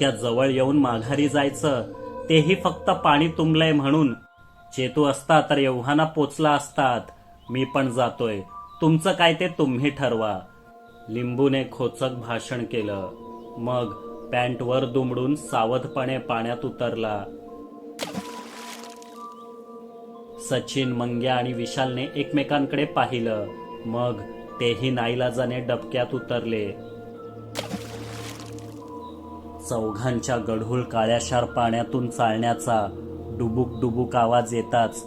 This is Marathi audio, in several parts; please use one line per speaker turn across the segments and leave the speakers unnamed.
इतक्या जवळ येऊन माघारी जायचं. तेही फक्त पाणी तुंबलंय म्हणून. चेतू असता तर एव्हाना पोचला असतात. मी पण जातोय. तुमचं काय ते तुम्ही ठरवा. लिंबूने खोचक भाषण केलं. मग पॅन्टवर दुमडून सावधपणे पाण्यात उतरला. सचिन मंग्या आणि विशालने एकमेकांकडे पाहिलं. मग तेही नाईलाजाने डबक्यात उतरले. चौघांच्या गढूळ काळ्याशार पाण्यातून चालण्याचा डुबुक डुबुक आवाज येताच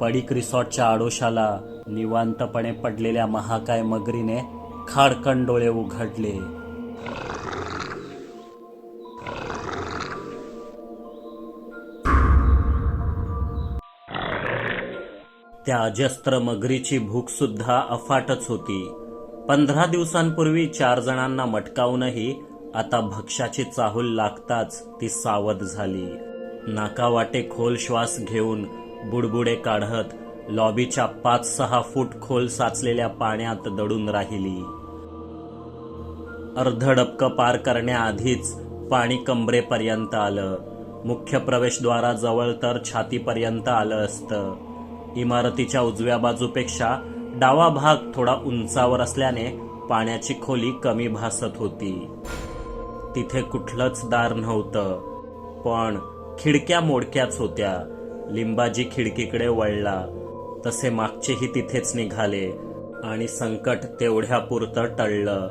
पडीक रिसॉर्टच्या आडोशाला निवांतपणे पडलेल्या महाकाय मगरीने खाडकन डोळे उघडले. त्या अजस्त्र मगरीची भूक सुद्धा अफाटच होती. पंधरा दिवसांपूर्वी चार जणांना मटकावूनही आता भक्ष्याची चाहूल लागताच ती सावध झाली. नाकावाटे खोल श्वास घेऊन बुडबुडे काढत लॉबीच्या पाच सहा फूट खोल साचलेल्या पाण्यात दडून राहिली. अर्धडबक पार करण्याआधीच पाणी कंबरेपर्यंत आलं. मुख्य प्रवेशद्वाराजवळ तर छातीपर्यंत आलं असतं. इमारतीच्या उजव्या बाजूपेक्षा डावा भाग थोडा उंचावर असल्याने पाण्याची खोली कमी भासत होती. तिथे कुठलंच दार नव्हतं. पण खिडक्या मोडक्याच होत्या. लिंबाजी खिडकीकडे वळला. तसे मागचेही तिथेच निघाले. आणि संकट तेवढ्यापुरतं टळलं.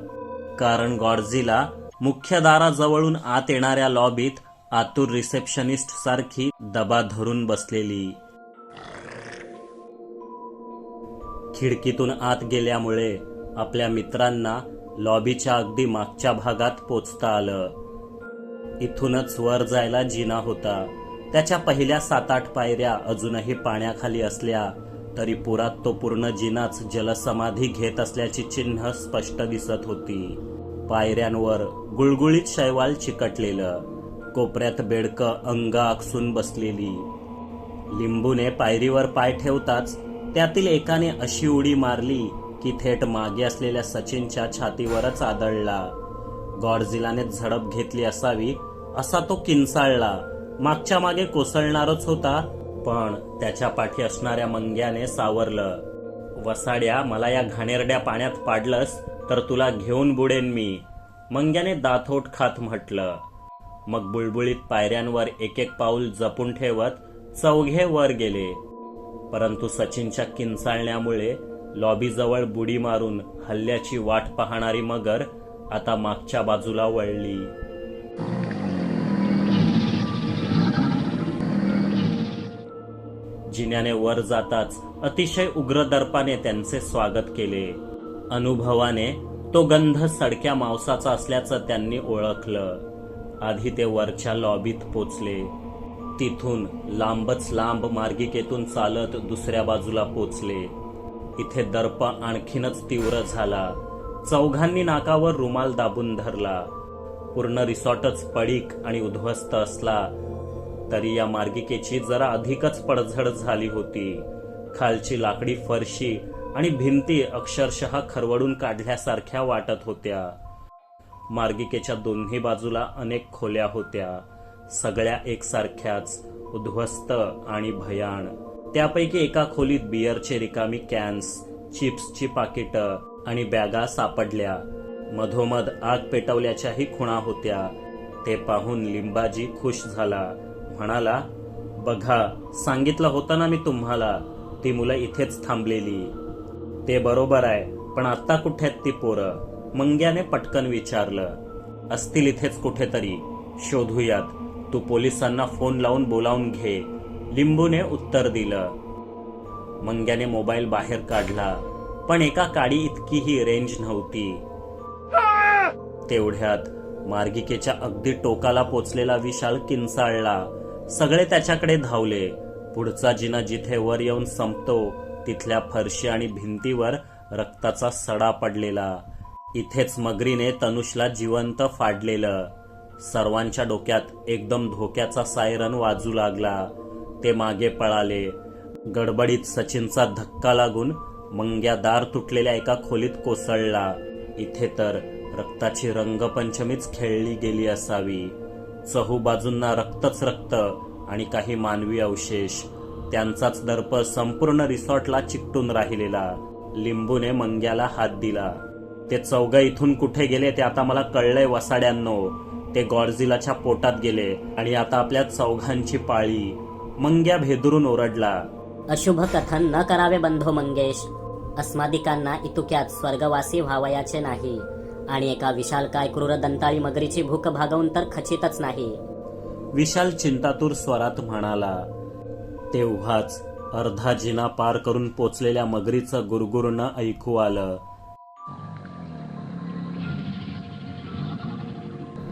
कारण गॉर्जीला मुख्य दाराजवळून आत येणाऱ्या लॉबीत आतूर रिसेप्शनिस्ट सारखी दबा धरून बसलेली. खिडकीतून आत गेल्यामुळे आपल्या मित्रांना लॉबीच्या अगदी मागच्या भागात पोचता आलं. इथूनच वर जायला जिना होता. त्याच्या पहिल्या सात आठ पायऱ्या अजूनही पाण्याखाली असल्या तरी पुरात तो पूर्ण जिनाच जलसमाधी घेत असल्याची चिन्ह स्पष्ट दिसत होती. पायऱ्यांवर गुळगुळीत शैवाल चिकटलेलं. कोपऱ्यात बेडकं अंग आकसून बसलेली. लिंबूने पायरीवर पाय ठेवताच त्यातील एकाने अशी उडी मारली की थेट मागे असलेल्या सचिनच्या छातीवरच आदळला. गॉडझिलाने झडप घेतली असावी असा तो किंचाळला. मागच्या मागे कोसळणारच होता पण त्याच्या पाठी असणाऱ्या मंग्याने सावरलं. वसाड्या मला या घाणेरड्या पाण्यात पाडलंस तर तुला घेऊन बुडेन मी मंग्याने दाथोट खात म्हटलं. मग बुळबुळीत पायऱ्यांवर एक एक पाऊल जपून ठेवत चौघे वर गेले. परंतु सचिनच्या किंचाळण्यामुळे लॉबीजवळ बुडी मारून हल्ल्याची वाट पाहणारी मगर आता मागच्या बाजूला वळली. जिन्याने वर जाताच अतिशय उग्र दर्पाने त्यांचे स्वागत केले. अनुभवाने तो गंध सडक्या मांसाचा असल्याचं त्यांनी ओळखलं. आधी ते वरच्या लॉबीत पोचले. तिथून लांबच लांब मार्गिकेतून चालत दुसऱ्या बाजूला पोचले. इथे दर्प आणखीनच तीव्र झाला. चौघांनी नाकावर रुमाल दाबून धरला. पूर्ण रिसॉर्टच पडीक आणि उद्ध्वस्त असला तरी या मार्गिकेची जरा अधिकच पडझड झाली होती. खालची लाकडी फरशी आणि भिंती अक्षरशः खरवडून काढल्यासारख्या वाटत होत्या. मार्गिकेच्या दोन्ही बाजूला अनेक खोल्या होत्या. सगळ्या एकसारख्याच उद्ध्वस्त आणि भयाण त्यापैकी एका खोलीत बियरचे रिकामी कॅन्स चिप्सची पाकिटं आणि बॅगा सापडल्या. मधोमध आग पेटवल्याच्याही खुणा होत्या. ते पाहून लिंबाजी खुश झाला. म्हणाला बघा सांगितलं होतं ना मी तुम्हाला ती मुलं इथेच थांबलेली. ते बरोबर आहे पण आत्ता कुठे आहेत ती पोरं? मंग्याने पटकन विचारलं. असतील इथेच कुठेतरी. शोधूयात. तू पोलिसांना फोन लावून बोलावून घे. लिंबूने उत्तर दिलं. मंग्याने मोबाईल बाहेर काढला पण एका काडी इतकीही रेंज नव्हती. तेवढ्यात मार्गिकेच्या अगदी टोकाला पोचलेला विशाल किंचाळला. सगळे त्याच्याकडे धावले. पुढचा जिना जिथे वर येऊन संपतो तिथल्या फरशी आणि भिंतीवर रक्ताचा सडा पडलेला. इथेच मगरीने तनुषला जिवंत फाडलेलं. सर्वांच्या डोक्यात एकदम धोक्याचा सायरन वाजू लागला. ते मागे पळाले. गडबडीत सचिनचा धक्का लागून मंग्या दार तुटलेल्या एका खोलीत कोसळला. इथे तर रक्ताची रंगपंचमीच खेळली गेली असावी. चहू बाजूंना रक्तच रक्त आणि काही मानवी अवशेष. त्यांचाच दर्प संपूर्ण रिसॉर्टला चिकटून राहिलेला. लिंबूने मंग्याला हात दिला. ते चौघ इथून कुठे गेले ते आता मला कळलंय वसाड्यांनो. ते गॉडझिलाच्या पोटात गेले आणि आता आपल्या चौघांची पाळी. मंग्या भेदरून ओरडला.
अशुभ कथन न करावे बंधो मंगेश. अस्मादिकांना इतुक्यात स्वर्गवासी व्हावयाचे नाही. आणि एका विशालकाय क्रूर दंताळी मगरीची भूक भागवून तर खचितच नाही.
विशाल चिंतातूर स्वरात म्हणाला तेव्हाच अर्धा जिना पार करून पोचलेल्या मगरीचं गुरगुरणं ऐकू आलं.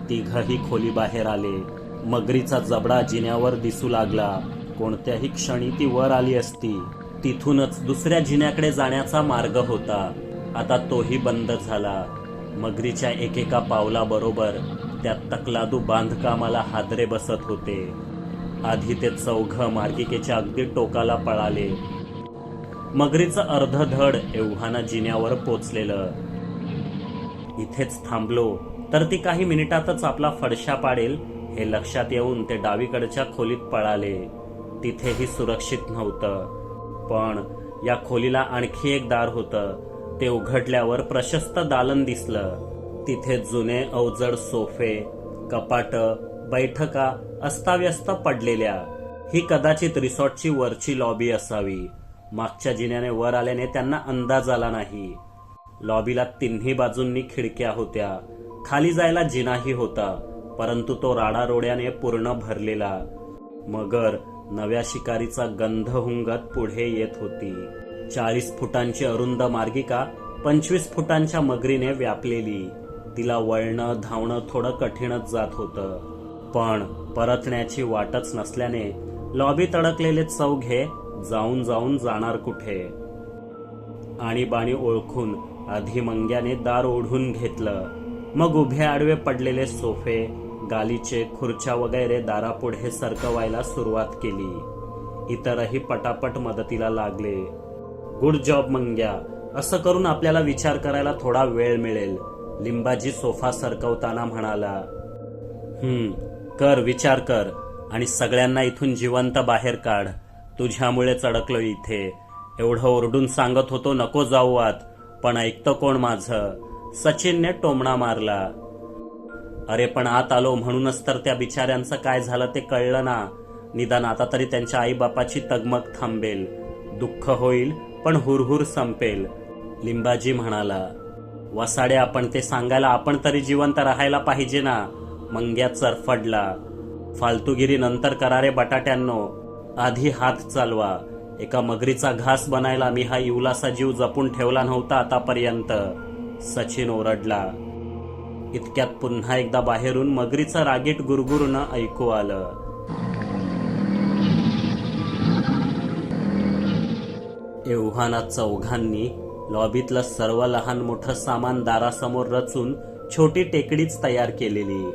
तिघही खोली बाहेर आले. मगरीचा जबडा जिन्यावर दिसू लागला. कोणत्याही क्षणी ती वर आली असती. तिथूनच दुसऱ्या जिन्याकडे जाण्याचा मार्ग होता. आता तोही बंद झाला. मगरीच्या एकेका पावलाबरोबर त्या तकलादू बांधकामाला हादरे बसत होते. आधी ते चौघ मार्गिकेच्या अगदी टोकाला पळाले. मगरीचं अर्ध धड एव्हाना जिन्यावर पोचलेलं. इथेच थांबलो तर ती काही मिनिटातच आपला फडशा पाडेल हे लक्षात येऊन ते डावीकडच्या खोलीत पळाले. तिथेही सुरक्षित नव्हतं. पण या खोलीला आणखी एक दार होतं. ते उघडल्यावर प्रशस्त दालन दिसलं. तिथे जुने अवजड सोफे कपाट बैठका अस्ताव्यस्त पडलेल्या. ही कदाचित रिसॉर्टची वरची लॉबी असावी. मागच्या जिन्याने वर आल्याने त्यांना अंदाज आला नाही. लॉबीला तिन्ही बाजूंनी खिडक्या होत्या. खाली जायला जिनाही होता परंतु तो राडारोड्याने पूर्ण भरलेला. मगर नव्या शिकारीचा गंध हुंगत पुढे येत होती. चाळीस फुटांची अरुंद मार्गिका पंचवीस फुटांच्या मगरीने व्यापलेली. तिला वळणं धावणं थोडं कठीणच जात होतं. पण परतण्याची वाटच नसल्याने लॉबीत अडकलेले चौघे जाऊन जाऊन जाणार कुठे? आणीबाणी ओळखून आधी मंग्याने दार ओढून घेतलं. मग उभे आडवे पडलेले सोफे गालीचे खुर्च्या वगैरे दारापुढे सरकवायला सुरुवात केली. इतरही पटापट मदतीला लागले. Good job Mangya. असं करून आपल्याला विचार करायला थोडा वेळ मिळेल लिंबाजी सोफा सरकवताना म्हणाला. हम्म कर विचार कर. आणि सगळ्यांना इथून जिवंत बाहेर काढ. तुझ्यामुळेच अडकलो इथे. एवढं ओरडून सांगत होतो नको जाऊ आत पण ऐकतं कोण माझं? सचिनने टोमणा मारला. अरे पण आत आलो म्हणूनच तर त्या बिचाऱ्यांचं काय झालं ते कळलं ना. निदान आता तरी त्यांच्या आईबापाची तगमग थांबेल. दुःख होईल पण हुरहुर संपेल. लिंबाजी म्हणाला वसाडे आपण ते सांगायला आपण तरी जिवंत राहायला पाहिजे ना. मंग्या चरफडला फालतूगिरी नंतर करारे बटाट्यांनो. आधी हात चालवा. एका मगरीचा घास बनायला मी हा इवलासा जीव जपून ठेवला नव्हता आतापर्यंत. सचिन ओरडला इतक्यात पुन्हा एकदा बाहेरून मगरीचं रागीट गुरगुरणं ऐकू आलं. एव्हाना चौघांनी लॉबीतलं सर्व लहान मोठं सामान दारासमोर रचून छोटी टेकडीच तयार केलेली.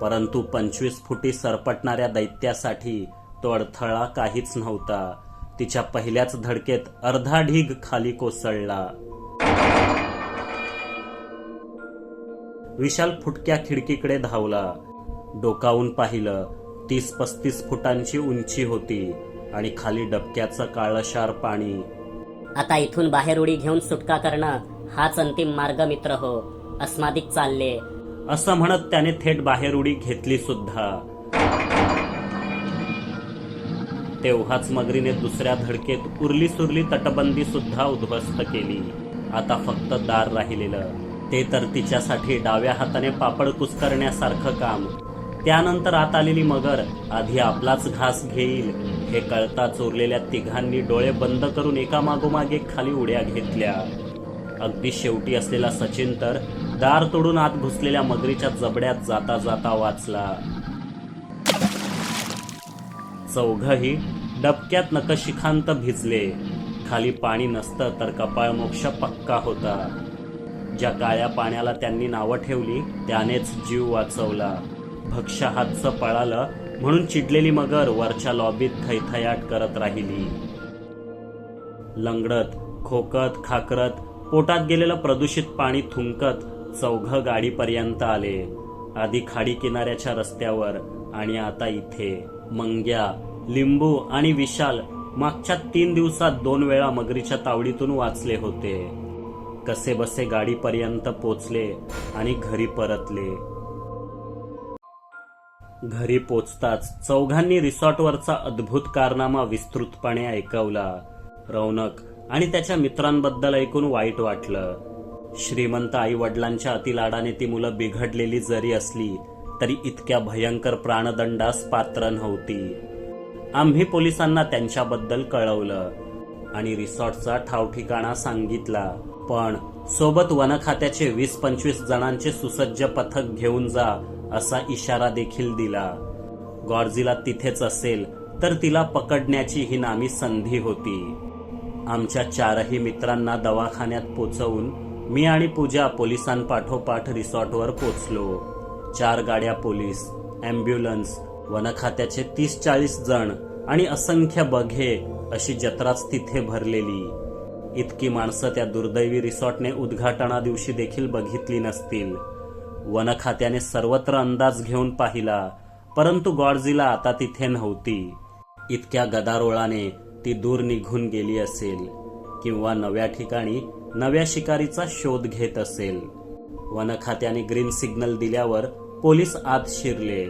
परंतु पंचवीस फुटी सरपटणाऱ्या दैत्यासाठी तो अडथळा काहीच नव्हता. तिच्या पहिल्याच धडकेत अर्धा ढीग खाली कोसळला. विशाल फुटक्या खिडकीकडे धावला. डोकावून पाहिलं तीस पस्तीस फुटांची उंची होती आणि खाली डबक्याचं काळशार पाणी.
आता इथून बाहेर उडी घेऊन सुटका करणं हाच अंतिम मार्ग मित्र हो. अस्मादिक चालले.
असं म्हणत त्याने थेट बाहेर उडी घेतली सुद्धा. तेव्हाच मगरीने दुसऱ्या धडकेत उरली सुरली तटबंदी सुद्धा उद्ध्वस्त केली. आता फक्त दार राहिलेलं. ते तर तिच्यासाठी डाव्या हाताने पापड कुस्करण्यासारखं काम. त्यानंतर आत आलेली मगर आधी आपलाच घास घेईल. हे कळता चोरलेल्या तिघांनी डोळे बंद करून एकामागोमाग एक खाली उड्या घेतल्या. अगदी शेवटी असलेला सचिन तर दार तोडून आत घुसलेल्या मगरीच्या जबड्यात जाता जाता वाचला. चौघही डबक्यात नकशिखांत भिजले. खाली पाणी नसतं तर कपाळ मोक्ष पक्का होता. ज्या काळ्या पाण्याला त्यांनी नावं ठेवली त्यानेच जीव वाचवला. भक्ष्य हातचं पळालं म्हणून चिडलेली मगर वरच्या लॉबीत थैथयाट करत राहिली. लंगडत खोकत खाकरत पोटात गेलेलं प्रदूषित पाणी थुंकत चौघ गाडीपर्यंत आले. आधी खाडी किनाऱ्याच्या रस्त्यावर आणि आता इथे. मंग्या लिंबू आणि विशाल मागच्या तीन दिवसात दोन वेळा मगरीच्या तावडीतून वाचले होते. कसे बसे गाडीपर्यंत पोचले आणि घरी परतले. घरी पोचताच चौघांनी रिसॉर्टवरचा अद्भुत कारनामा विस्तृतपणे ऐकवला. रौनक आणि त्याच्या मित्रांबद्दल ऐकून वाईट वाटलं. श्रीमंत आई वडिलांच्या अतिलाडाने ती मुलं बिघडलेली जरी असली तरी इतक्या भयंकर प्राणदंडास पात्र नव्हती. आम्ही पोलिसांना त्यांच्याबद्दल कळवलं आणि रिसॉर्टचा ठावठिकाणा सांगितला. पण सोबत वन खात्याचे वीस पंचवीस जणांचे सुसज्ज पथक घेऊन जा असा इशारा देखील दिला. गॉर्जिला तिथेच असेल तर तिला पकडण्याची ही नामी संधी होती. आमच्या चारही मित्रांना दवाखान्यात पोचवून मी आणि पूजा पोलिसांपाठोपाठ रिसॉर्टवर पोचलो. चार गाड्या पोलीस अँब्युलन्स वनखात्याचे तीस चाळीस जण आणि असंख्य बघे अशी जत्राच तिथे भरलेली. इतकी माणसं त्या दुर्दैवी रिसॉर्टने उद्घाटना दिवशी देखील बघितली नसतील. वन खात्याने सर्वत्र अंदाज घेऊन पाहिला परंतु गॉडझिला आता तिथे नव्हती. इतक्या गदारोळाने ती दूर निघून गेली असेल किंवा नव्या ठिकाणी नव्या शिकारीचा शोध घेत असेल. वन खात्याने ग्रीन सिग्नल दिल्यावर पोलीस आत शिरले.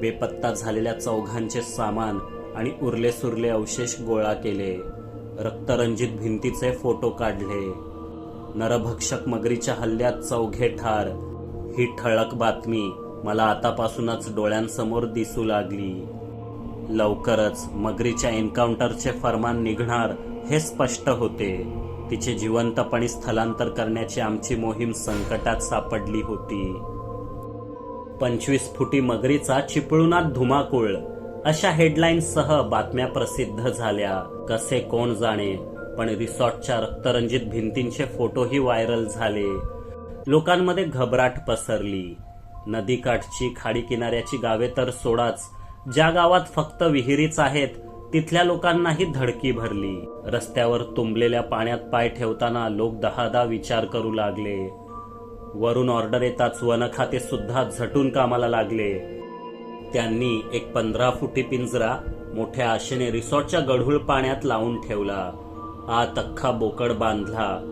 बेपत्ता झालेल्या चौघांचे सामान आणि उरले सुरले अवशेष गोळा केले. रक्तरंजित भिंतीचे फोटो काढले. नरभक्षक मगरीच्या हल्ल्यात चौघे ठार ही ठळक बातमी मला आतापासूनच डोळ्यांसमोर दिसू लागली. लवकरच मगरीच्या एन्काउंटरचे फरमान निघणार हे स्पष्ट होते. तिचे जिवंतपणे स्थलांतर करण्याची आमची मोहीम संकटात सापडली होती. पंचवीस फुटी मगरीचा चिपळूणात धुमाकूळ. अशा हेडलाईन्ससह बातम्या प्रसिद्ध झाल्या. कसे कोण जाणे? पण रिसॉर्टच्या रक्तरंजित भिंतींचे फोटोही व्हायरल झाले. लोकांमध्ये घबराट पसरली. नदीकाठची खाडी किनाऱ्याची गावे तर सोडाच. ज्या गावात फक्त विहिरीच आहेत तिथल्या लोकांनाही धडकी भरली. रस्त्यावर तुंबलेल्या पाण्यात पाय ठेवताना लोक दहादा विचार करू लागले. वरून ऑर्डर येताच वन खाते सुद्धा झटून कामाला लागले. त्यांनी एक पंधरा फुटी पिंजरा मोठ्या आशेने रिसॉर्टच्या गढूळ पाण्यात लावून ठेवला. आत अख्खा बोकड बांधला.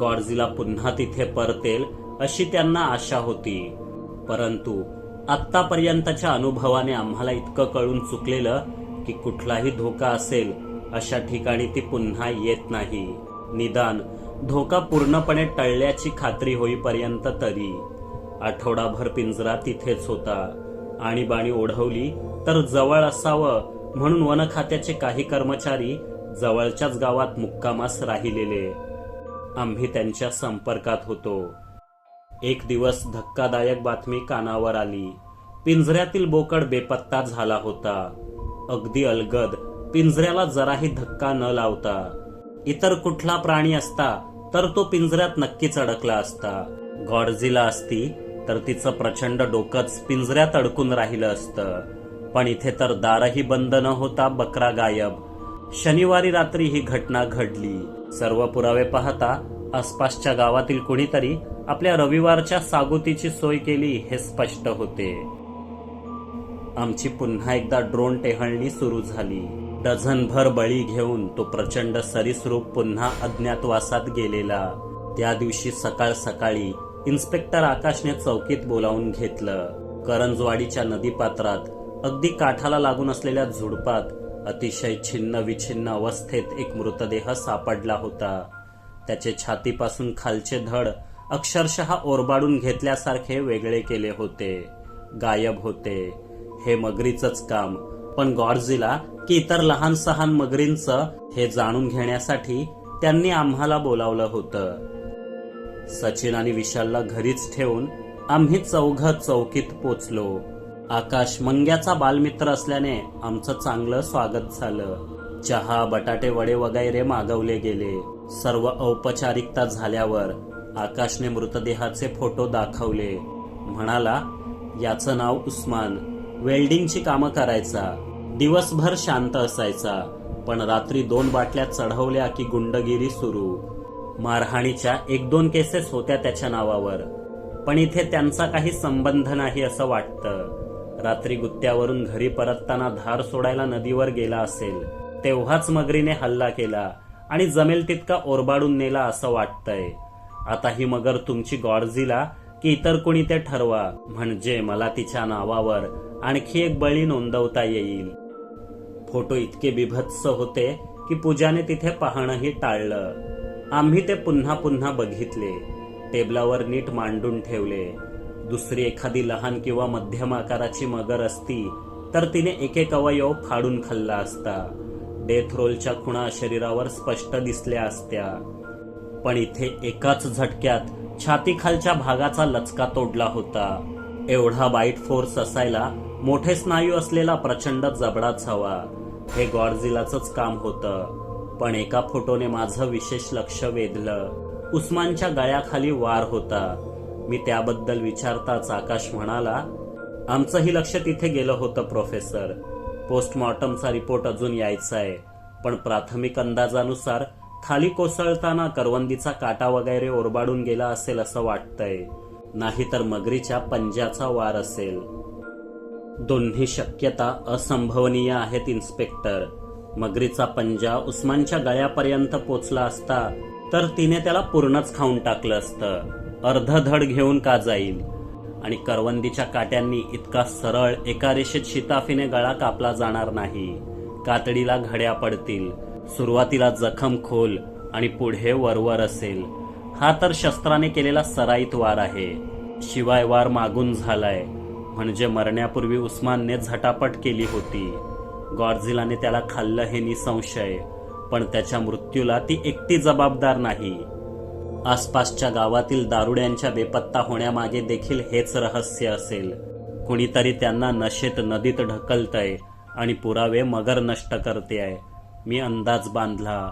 गॉडजीला पुन्हा तिथे परतेल अशी त्यांना आशा होती. परंतु आत्तापर्यंतच्या अनुभवाने आम्हाला इतकं कळून चुकलेलं की कुठलाही धोका असेल अशा ठिकाणी ती पुन्हा येत नाही. निदान धोका पूर्णपणे टळल्याची खात्री होईपर्यंत तरी. आठवडाभर पिंजरा तिथेच होता. आणीबाणी ओढवली तर जवळ असावं म्हणून वन खात्याचे काही कर्मचारी जवळच्याच गावात मुक्कामास राहिलेले. आम्ही त्यांच्या संपर्कात होतो. एक दिवस धक्कादायक बातमी कानावर आली. पिंजऱ्यातील बोकड बेपत्ता झाला होता. अगदी अलगद पिंजऱ्याला जराही धक्का न लावता. इतर कुठला प्राणी असता तर तो पिंजऱ्यात नक्कीच अडकला असता. गॉडझिला असती तर तिचं प्रचंड डोकंच पिंजऱ्यात अडकून राहिलं असतं. पण इथे तर दारही बंद न होता बकरा गायब. शनिवारी रात्री ही घटना घडली. सर्व पुरावे पाहता आसपासच्या गावातील कुणीतरी आपल्या रविवारच्या सागोतीची सोय केली हे स्पष्ट होते. आमची पुन्हा एकदा ड्रोन टेहळणी सुरू झाली. डझनभर बळी घेऊन तो प्रचंड सरीसरूप पुन्हा अज्ञातवासात गेलेला. त्या दिवशी सकाळ सकाळी इन्स्पेक्टर आकाशने चौकीत बोलावून घेतलं. करंजवाडीच्या नदीपात्रात अगदी काठाला लागून असलेल्या झुडपात अतिशय छिन्न विछिन्न अवस्थेत एक मृतदेह सापडला होता. त्याचे छातीपासून खालचे धड अक्षरशः ओरबाडून घेतल्यासारखे वेगळे केले होते. गायब होते. हे मगरीचंच काम. पण गॉडझिला की इतर लहान सहान मगरींचं हे जाणून घेण्यासाठी त्यांनी आम्हाला बोलावलं होतं. सचिन आणि विशालला घरीच ठेवून आम्ही चौघ चौकीत पोचलो. आकाश मंग्याचा बालमित्र असल्याने आमचं चांगलं स्वागत झालं. चहा बटाटे वडे वगैरे मागवले गेले. सर्व औपचारिकता झाल्यावर आकाशने मृतदेहाचे फोटो दाखवले. म्हणाला याचं नाव उस्मान. वेल्डिंगची कामं करायचा. दिवसभर शांत असायचा. पण रात्री दोन बाटल्या चढवल्या की गुंडगिरी सुरू. मारहाणीच्या एक दोन केसेस होत्या त्याच्या नावावर. पण इथे त्यांचा काही संबंध नाही असं वाटतं. रात्री गुत्त्यावरून घरी परतताना धार सोडायला नदीवर गेला असेल तेव्हाच मगरीने हल्ला केला आणि जमेल तितका ओरबाडून नेला असं वाटतंय. आता ही मगर तुमची गॉडझिला की इतर कोणी ते ठरवा म्हणजे मला तिच्या नावावर आणखी एक बळी नोंदवता येईल. फोटो इतके बिभत्स होते की पूजाने तिथे पाहणंही टाळलं. आम्ही ते पुन्हा पुन्हा बघितले. टेबलावर नीट मांडून ठेवले. दुसरी एखादी लहान किंवा मध्यम आकाराची मगर असती तर तिने एकेक अवयव फाडून खाल्ला असता. डेथ रोलच्या खुणा शरीरावर स्पष्ट दिसल्या असत्या. पण इथे एकाच झटक्यात छातीखालच्या भागाचा लचका तोडला होता. एवढा बाईट फोर्स असायला मोठे स्नायू असलेला प्रचंड जबडाच हवा. हे गॉडझिलाच काम होतं. पण एका फोटोने माझं विशेष लक्ष वेधलं. उस्मानच्या गळ्याखाली वार होता. मी त्याबद्दल विचारताच आकाश म्हणाला आमचंही लक्ष तिथे गेलं होतं प्रोफेसर. पोस्टमॉर्टमचा रिपोर्ट अजून यायचा आहे पण प्राथमिक अंदाजानुसार खाली कोसळताना करवंदीचा काटा वगैरे ओरबाडून गेला असेल असं वाटतंय. नाहीतर मगरीच्या पंजाचा वार असेल. दोन्ही शक्यता असंभवनीय आहेत इन्स्पेक्टर. मगरीचा पंजा उस्मानच्या गळ्यापर्यंत पोचला असता तर तिने त्याला पूर्णच खाऊन टाकलं असतं. अर्ध धड घेऊन का जाईल? आणि करवंदीच्या काट्यांनी इतका सरळ एका रेषेत शिताफीने गळा कापला जाणार नाही. कातडीला घड्या पडतील. सुरुवातीला जखम खोल आणि पुढे वरवर असेल. हा तर शस्त्राने केलेला सराईत वार आहे. शिवाय वार मागून झालाय. म्हणजे मरण्यापूर्वी उस्मानने झटापट केली होती. गॉडझिलाने त्याला खाल्लं हे निसंशय पण त्याच्या मृत्यूला ती एकटी जबाबदार नाही. आसपासच्या गावातील दारुड्यांच्या बेपत्ता होण्यामागे देखील हेच रहस्य असेल. कुणीतरी त्यांना नशेत नदीत ढकलतय आणि पुरावे मगर नष्ट करते आहे मी अंदाज बांधला.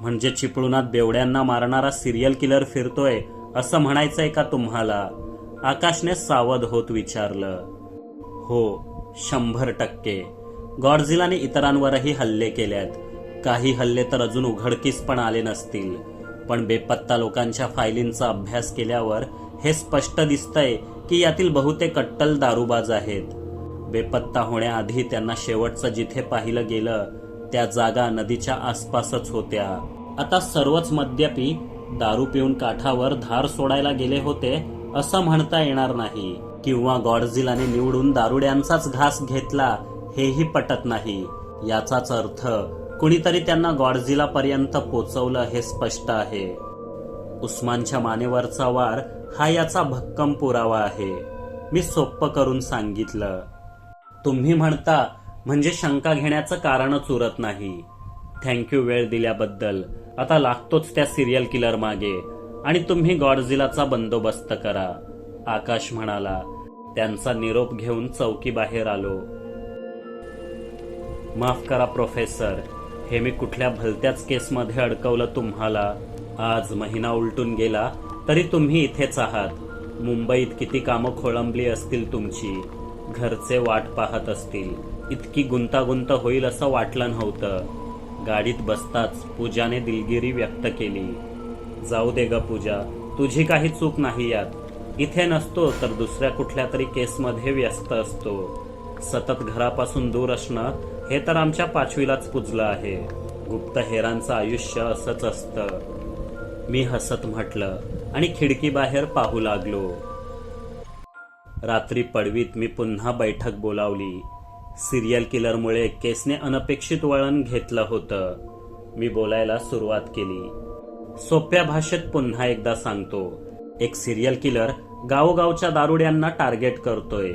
म्हणजे चिपळुणात बेवड्यांना मारणारा सिरियल किलर फिरतोय असं म्हणायचंय का तुम्हाला? आकाशने सावध होत विचारलं. हो शंभर टक्के. गॉडझिलाने इतरांवरही हल्ले केल्यात काही हल्ले तर अजून उघडकीस पण आले नसतील. पण बेपत्ता लोकांच्या फायलींचा अभ्यास केल्यावर हे स्पष्ट दिसतंय की यातील बहुतेक कट्टल दारूबाज आहेत. बेपत्ता होण्याआधी त्यांना शेवटचं जिथे पाहिलं गेलं त्या जागा नदीच्या आसपासच होत्या. आता सर्वच मद्यपी दारू पिऊन काठावर धार सोडायला गेले होते असं म्हणता येणार नाही. किंवा गॉडझिलाने निवडून दारुड्यांचाच घास घेतला हेही पटत नाही. याचाच अर्थ कुणीतरी त्यांना गॉडझिला पर्यंत पोचवलं हे स्पष्ट आहे. उस्मानच्या मानेवरचा वार हा याचा भक्कम पुरावा आहे. मी सोप्प करून सांगितलं. तुम्ही म्हणता म्हणजे शंका घेण्याचं कारणच उरत नाही. थँक्यू वेळ दिल्याबद्दल. आता लागतोच त्या सिरियल किलर मागे. आणि तुम्ही गॉडझिलाचा बंदोबस्त करा. आकाश म्हणाला त्यांचा निरोप घेऊन चौकी बाहेर आलो. माफ करा प्रोफेसर हे मी कुठल्या भलत्याच केसमध्ये अडकवलं तुम्हाला? आज महिना उलटून गेला तरी तुम्ही इथेच आहात. मुंबईत किती कामं खोळंबली असतील तुमची. घरचे वाट पाहत असतील. इतकी गुंतागुंत होईल असं वाटलं नव्हतं. गाडीत बसताच पूजाने दिलगिरी व्यक्त केली. जाऊ दे ग पूजा तुझी काही चूक नाही यात. इथे नसतो तर दुसऱ्या कुठल्या तरी केसमध्ये व्यस्त असतो. सतत घरापासून दूर असणं हे तर आमच्या पाचवीलाच पुजलं आहे. गुप्तहेरांचं आयुष्य असंच असतं. मी हसत म्हटलं आणि खिडकीबाहेर पाहू लागलो. रात्री पडवीत मी पुन्हा बैठक बोलावली. सिरियल किलरमुळे केसने अनपेक्षित वळण घेतलं होतं. मी बोलायला सुरुवात केली. सोप्या भाषेत पुन्हा एकदा सांगतो एक सिरियल किलर गावोगावच्या दारुड्यांना टार्गेट करतोय.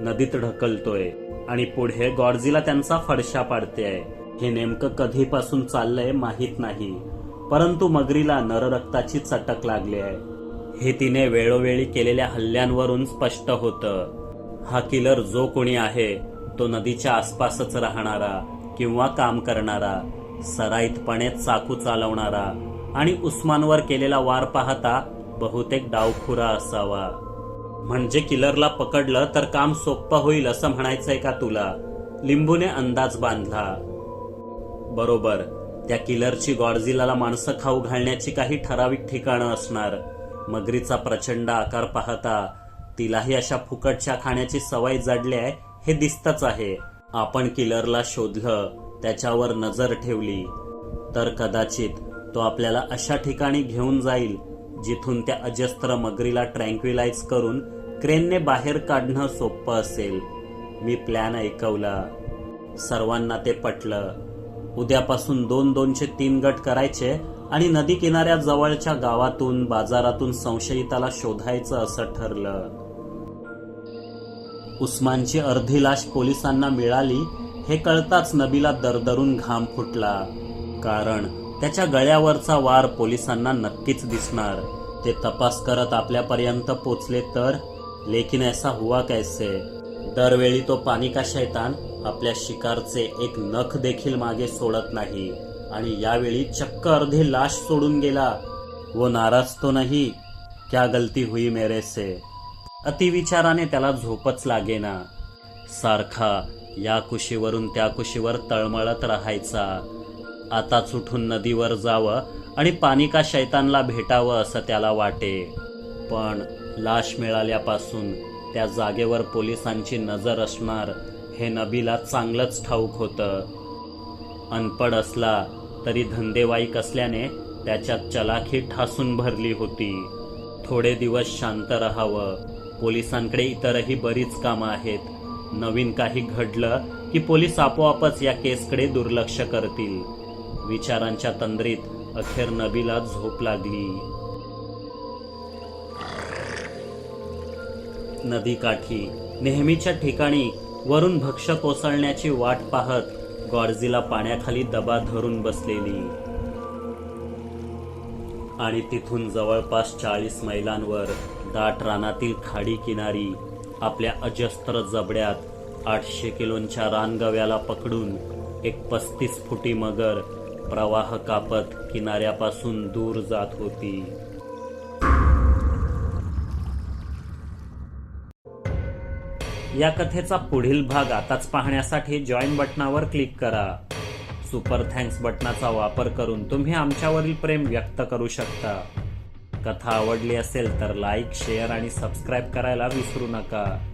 नदीत ढकलतोय. आणि पुढे गॉडझिला त्यांचा फडशा पाडतेय हे नेमकं कधीपासून चाललंय माहीत नाही. परंतु मगरीला नररक्ताची चटक लागली आहे. हे तिने वेळोवेळी केलेल्या हल्ल्यांवरून स्पष्ट होतं. हा किलर जो कोणी आहे तो नदीच्या आसपासच राहणारा किंवा काम करणारा सराईतपणे चाकू चालवणारा आणि उस्मानवर केलेला वार पाहता बहुतेक डावखुरा असावा. म्हणजे किलरला पकडलं तर काम सोप्पं होईल असं म्हणायचंय का तुला? लिंबूने अंदाज बांधला. बरोबर त्या किलरची गॉडझिलाला माणसं खाऊ घालण्याची काही ठराविक ठिकाणं असणार. मगरीचा प्रचंड आकार पाहता तिलाही अशा फुकटच्या खाण्याची सवय जडली आहे हे दिसतच आहे. आपण किलरला शोधलं त्याच्यावर नजर ठेवली. तर कदाचित तो आपल्याला अशा ठिकाणी घेऊन जाईल जिथून त्या अजस्त्र मगरीला ट्रँक्विलाइज करून क्रेनने बाहेर काढणं सोपं असेल. मी प्लॅन ऐकवला. सर्वांना ते पटलं. उद्यापासून दोन दोनशे तीन गट करायचे आणि नदी किनाऱ्या जवळच्या गावातून बाजारातून संशयिताला शोधायचं असं ठरलं. उस्मानची अर्धी लाश पोलिसांना मिळाली हे कळताच नबीला दरदरून घाम फुटला. कारण त्याच्या गळ्यावरचा वार पोलिसांना नक्कीच दिसणार. ते तपास करत आपल्यापर्यंत पोचले तर लेकिन ऐसा हुआ कैसे? दरवेळी तो पाणी का शैतान? आपल्या शिकारचे एक नख देखील मागे सोडत नाही. आणि यावेळी चक्क अर्धी लाश सोडून गेला. वो नाराज तो नाही क्या गलती हुई मेरे से? अतिविचाराने त्याला झोपच लागेना. सारखा या कुशीवरून त्या कुशीवर तळमळत राहायचा. आताच उठून नदीवर जावं आणि पाणी का शैतानला भेटावं असं त्याला वाटे. पण लाश मिळाल्यापासून त्या जागेवर पोलिसांची नजर असणार हे नबीला चांगलंच ठाऊक होतं. अनपड असला तरी धंदेवाईक असल्याने त्याच्यात चलाखी ठासून भरली होती. थोडे दिवस शांत राहावं. पोलिसांकडे इतरही बरीच कामं आहेत. नवीन काही घडलं की पोलीस आपोआपच या केसकडे दुर्लक्ष करतील. विचारांच्या तंद्रीत अखेर नबीला झोप लागली. नदीकाठी नेहमीच्या ठिकाणी वरून भक्ष कोसळण्याची वाट पाहत गॉडझीला पाण्याखाली दबा धरून बसलेली. आणि तिथून जवळपास चाळीस मैलांवर दाट रानातील खाडी किनारी आपल्या अजस्त्र जबड्यात आठशे किलोंच्या रानगव्याला पकडून एक पस्तीस फुटी मगर प्रवाह कापत किनाऱ्यापासून दूर जात होती. या कथेचा पुढील भाग आताच पाहण्यासाठी जॉईन बटनावर क्लिक करा. सुपर थँक्स बटनाचा वापर करून तुम्ही आमच्यावरील प्रेम व्यक्त करू शकता. कथा आवडली असेल तर लाईक शेअर आणि सबस्क्राईब करायला विसरू नका.